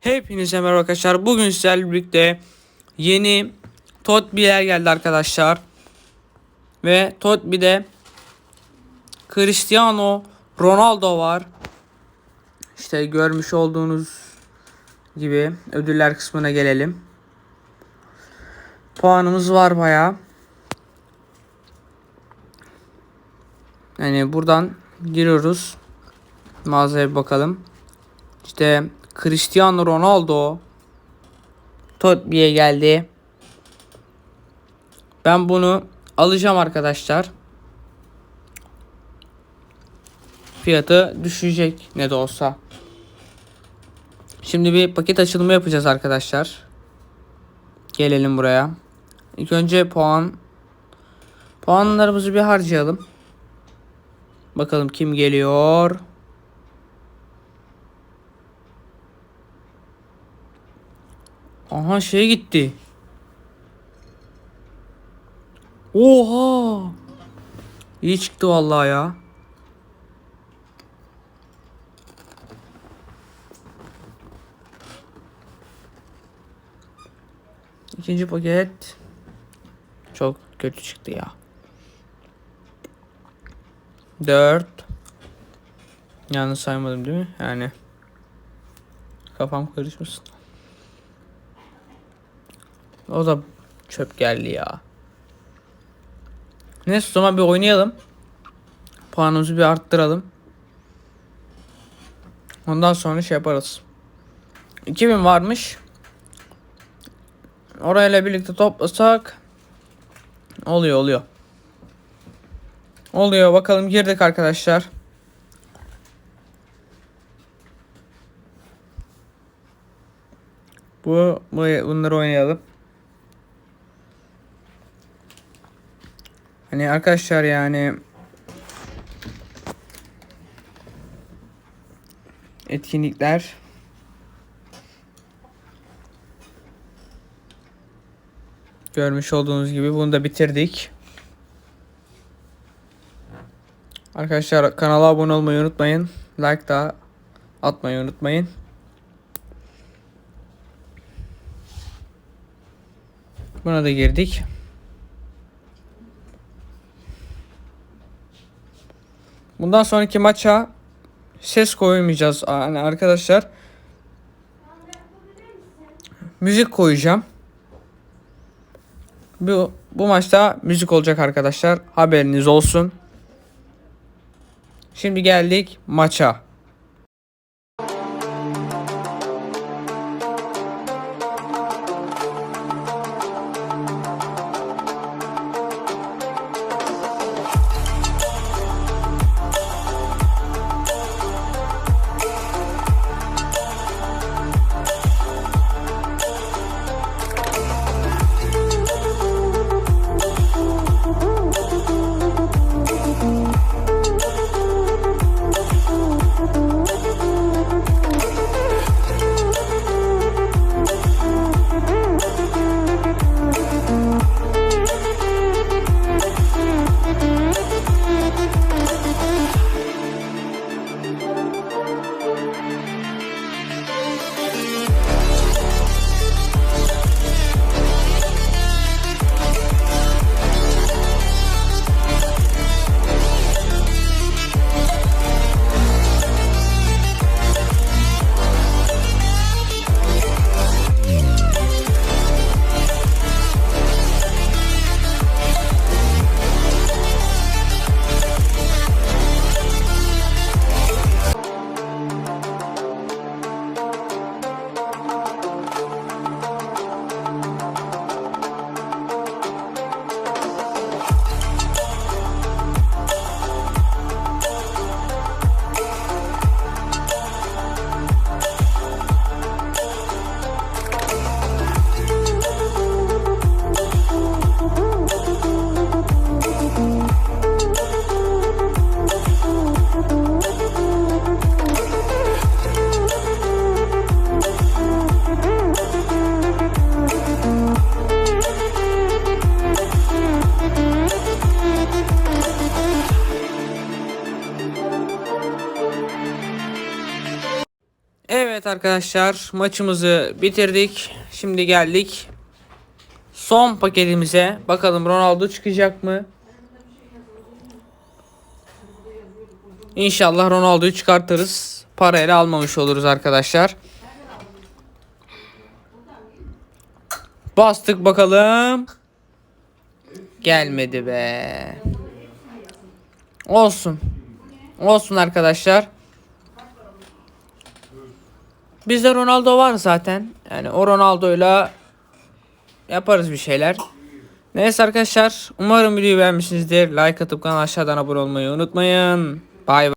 Hepinize merhaba arkadaşlar. Bugün sizlerle birlikte yeni Totbi'ler geldi arkadaşlar. Ve Totbi'de Cristiano Ronaldo var. İşte görmüş olduğunuz gibi ödüller kısmına gelelim. Puanımız var baya. Yani buradan giriyoruz. Mağazaya bakalım. İşte Cristiano Ronaldo Tottenham'e geldi. Ben bunu alacağım arkadaşlar. Fiyatı düşecek ne de olsa. Şimdi bir paket açılımı yapacağız arkadaşlar. Gelelim buraya. İlk önce puan puanlarımızı bir harcayalım. Bakalım kim geliyor. Aha şey gitti. Oha. İyi çıktı vallahi ya. İkinci paket çok kötü çıktı ya. 4 Yanlış saymadım değil mi? Yani kafam karışmasın. O da çöp geldi ya. Neyse o zaman bir oynayalım. Puanımızı bir arttıralım. Ondan sonra şey yaparız. 2000 varmış. Orayla birlikte toplasak oluyor oluyor. Oluyor bakalım girdik arkadaşlar. Bu, bu bunları oynayalım. Hani arkadaşlar yani etkinlikler görmüş olduğunuz gibi bunu da bitirdik. Arkadaşlar kanala abone olmayı unutmayın. Like da atmayı unutmayın. Buna da girdik. Bundan sonraki maça ses koymayacağız yani arkadaşlar. Müzik koyacağım. Bu bu maçta müzik olacak arkadaşlar. Haberiniz olsun. Şimdi geldik maça. Arkadaşlar maçımızı bitirdik. Şimdi geldik son paketimize. Bakalım Ronaldo çıkacak mı? İnşallah Ronaldo'yu çıkartırız. Parayla almamış oluruz arkadaşlar. Bastık bakalım. Gelmedi be. Olsun. Olsun arkadaşlar. Bizde Ronaldo var zaten. Yani o Ronaldo'yla yaparız bir şeyler. Neyse arkadaşlar. Umarım videoyu beğenmişsinizdir. Like atıp kanala aşağıdan abone olmayı unutmayın. Bay bay.